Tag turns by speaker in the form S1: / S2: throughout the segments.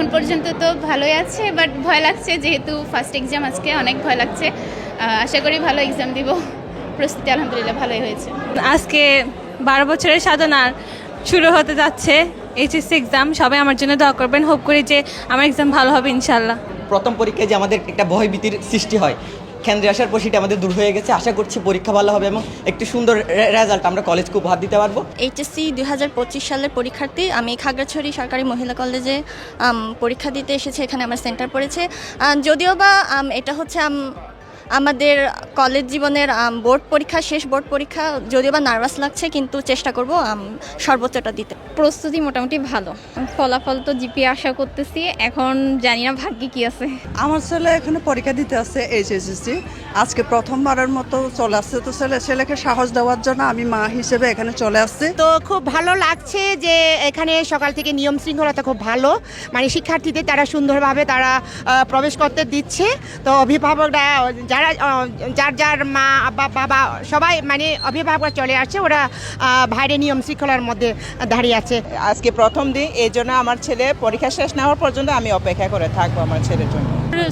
S1: এখন পর্যন্ত তো ভালোই আছে বাট ভয় লাগছে যেহেতু ফার্স্ট এক্সাম আজকে অনেক ভয় লাগছে। আশা করি ভালো এক্সাম দিব। প্রস্তুতি আলহামদুলিল্লাহ ভালোই হয়েছে।
S2: আজকে বারো বছরের সাধনার শুরু হতে যাচ্ছে এইচএসসি এক্সাম সবাই আমার জন্য দোয়া করবেন। হোপ করি যে আমার এক্সাম ভালো হবে ইনশাল্লাহ
S3: প্রথম পরীক্ষায় যে আমাদের একটা ভয়ভীতির সৃষ্টি হয় কেন্দ্রে আসার পর সেটা আমাদের দূর হয়ে গেছে। আশা করছি পরীক্ষা ভালো হবে এবং একটি সুন্দর রেজাল্ট আমরা কলেজকে উপহার দিতে পারব।
S4: এইচএসসি দুই হাজার পঁচিশ সালের পরীক্ষার্থী, আমি খাগড়াছড়ি সরকারি মহিলা কলেজে পরীক্ষা দিতে এসেছি, এখানে আমার সেন্টার পড়েছে। যদিও বা এটা হচ্ছে আমাদের কলেজ জীবনের বোর্ড পরীক্ষা শেষ বোর্ড পরীক্ষা যদিও বা নার্ভাস লাগছে কিন্তু চেষ্টা করব সর্বোচ্চটা দিতে।
S5: প্রস্তুতি মোটামুটি ভালো। ফলাফল তো জিপি আশা করতেছি এখন জানি না ভাগ্যে কি আছে।
S6: আমার ছেলে এখানে পরীক্ষা দিতে আসছে এইচএসসি আজকে প্রথমবারের মতো চলে আসছে তো ছেলে ছেলেকে সাহস দেওয়ার জন্য আমি মা হিসেবে এখানে চলে আসছি।
S7: তো খুব ভালো লাগছে যে এখানে সকাল থেকে নিয়ম শৃঙ্খলতা খুব ভালো। মানে শিক্ষার্থীদের তারা সুন্দরভাবে তারা প্রবেশ করতে দিচ্ছে। তো অভিভাবকরা যারা যার যার মা বাবা সবাই মানে অভিভাবকরা চলে আসছে ওরা বাইরে নিয়ম শৃঙ্খলার মধ্যে দাঁড়িয়ে আছে।
S8: আজকে প্রথম দিন এই জন্য আমার ছেলে পরীক্ষা শেষ না হওয়ার পর্যন্ত আমি অপেক্ষা করে থাকব আমার ছেলের জন্য।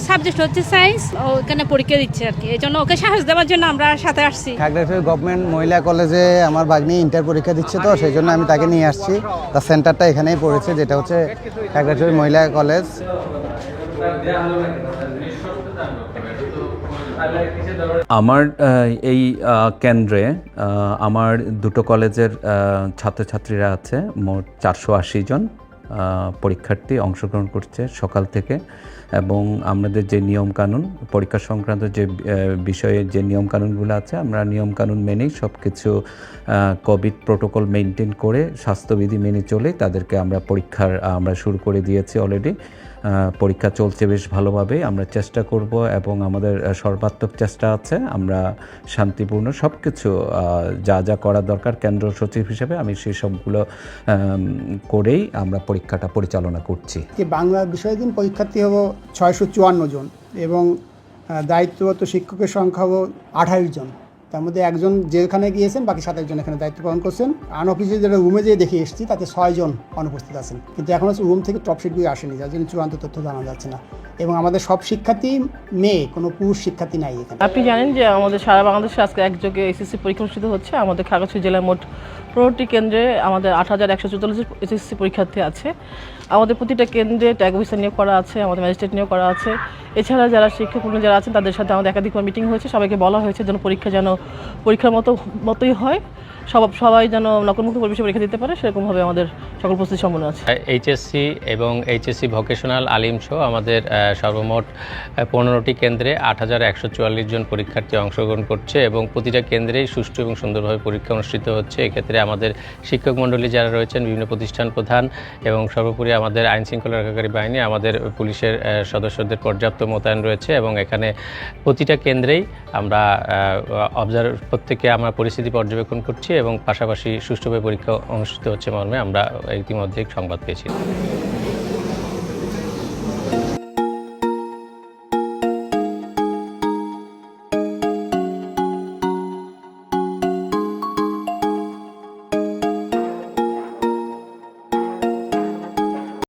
S2: সাবজেক্ট হচ্ছে সায়েন্স ওখানে পরীক্ষা দিচ্ছে আর কি। এই জন্য ওকে সাহস দেওয়ার জন্য আমরা সাথে আসছি।
S9: খাগড়াছড়ি গভর্নমেন্ট মহিলা কলেজে আমার ভাগ্নি ইন্টার পরীক্ষা দিচ্ছে তো সেই জন্য আমি তাকে নিয়ে আসছি। তার সেন্টারটা এখানেই পড়েছে যেটা হচ্ছে খাগড়াছড়ি মহিলা কলেজ
S10: আমার এই কেন্দ্রে আমার দুটো কলেজের ছাত্রছাত্রীরা আছে, মোট চারশো আশি জন পরীক্ষার্থী অংশগ্রহণ করছে সকাল থেকে। এবং আমাদের যে নিয়মকানুন পরীক্ষা সংক্রান্ত যে বিষয়ে যে নিয়মকানুনগুলো আছে, আমরা নিয়মকানুন মেনেই সব কিছু কোভিড প্রোটোকল মেনটেন করে, স্বাস্থ্যবিধি মেনে চলে তাদেরকে আমরা পরীক্ষার, আমরা শুরু করে দিয়েছি অলরেডি। পরীক্ষা চলছে বেশ ভালোভাবে। আমরা চেষ্টা করব এবং আমাদের সর্বাত্মক চেষ্টা আছে। আমরা শান্তিপূর্ণ সব কিছু যা যা করা দরকার কেন্দ্র সচিব হিসেবে আমি সেই সবগুলো করেই আমরা পরীক্ষাটা পরিচালনা করছি।
S11: যে বাংলা বিষয়ের দিন পরীক্ষার্থী হব ছয়শো চুয়ান্ন জন এবং দায়িত্বরত শিক্ষকের সংখ্যা হব আঠাশ জন। তার মধ্যে একজন যেখানে গিয়েছেন, বাকি সাত একজন এখানে দায়িত্ব পালন করছেন। আনঅফিসে যেটা রুমে যেয়ে দেখে এসেছি, তাতে ছয়জন অনুপস্থিত আছেন। কিন্তু এখন হচ্ছে রুম থেকে টপ সিটগুলি আসেনি, যার জন্য চূড়ান্ত তথ্য জানা যাচ্ছে না। এবং আমাদের সব শিক্ষার্থী মেয়ে, কোনো পুরুষ শিক্ষার্থী নাই এখানে।
S8: আপনি জানেন যে আমাদের সারা বাংলাদেশে আজকে একযোগে এসএসসি পরীক্ষা অনুষ্ঠিত হচ্ছে। আমাদের খাগড়াছড়ি জেলায় মোট পনেরোটি কেন্দ্রে আমাদের আট হাজার একশো চুয়াল্লিশ এসএসসি পরীক্ষার্থী আছে। আমাদের প্রতিটা কেন্দ্রে ট্যাগ অফিসার নিয়োগ করা আছে, আমাদের ম্যাজিস্ট্রেট নিয়োগ করা আছে। এছাড়া যারা শিক্ষককর্মী যারা আছেন, তাদের সাথে আমাদের একাধিকবার মিটিং হয়েছে। সবাইকে বলা হয়েছে যেন পরীক্ষা যেন, পরীক্ষার মতো, মতোই হয়। সব, সবাই যেন নকলমুক্ত পরিবেশে পরীক্ষা দিতে পারে, সেরকমভাবে আমাদের সকল প্রস্তুতি সম্পন্ন আছে।
S12: এইচএসসি এবং এইচএসসি ভোকেশনাল আলিম সহ আমাদের সর্বমোট পনেরোটি কেন্দ্রে আট হাজার একশো চুয়াল্লিশ জন পরীক্ষার্থী অংশগ্রহণ করছে এবং প্রতিটা কেন্দ্রেই সুষ্ঠু এবং সুন্দরভাবে পরীক্ষা অনুষ্ঠিত হচ্ছে। এক্ষেত্রে আমাদের শিক্ষক মণ্ডলী যারা রয়েছেন, বিভিন্ন প্রতিষ্ঠান প্রধান এবং সর্বোপরি আমাদের আইন শৃঙ্খলা রক্ষাকারী বাহিনী, আমাদের পুলিশের সদস্যদের পর্যাপ্ত মোতায়েন রয়েছে এবং এখানে প্রতিটা কেন্দ্রেই আমরা অবজার্ভ প্রত্যেকে আমরা পরিস্থিতি পর্যবেক্ষণ করছি এবং পাশাপাশি সুষ্ঠুভাবে পরীক্ষা অনুষ্ঠিত হচ্ছে মর্মে আমরা ইতিমধ্যে সংবাদ পেয়েছি।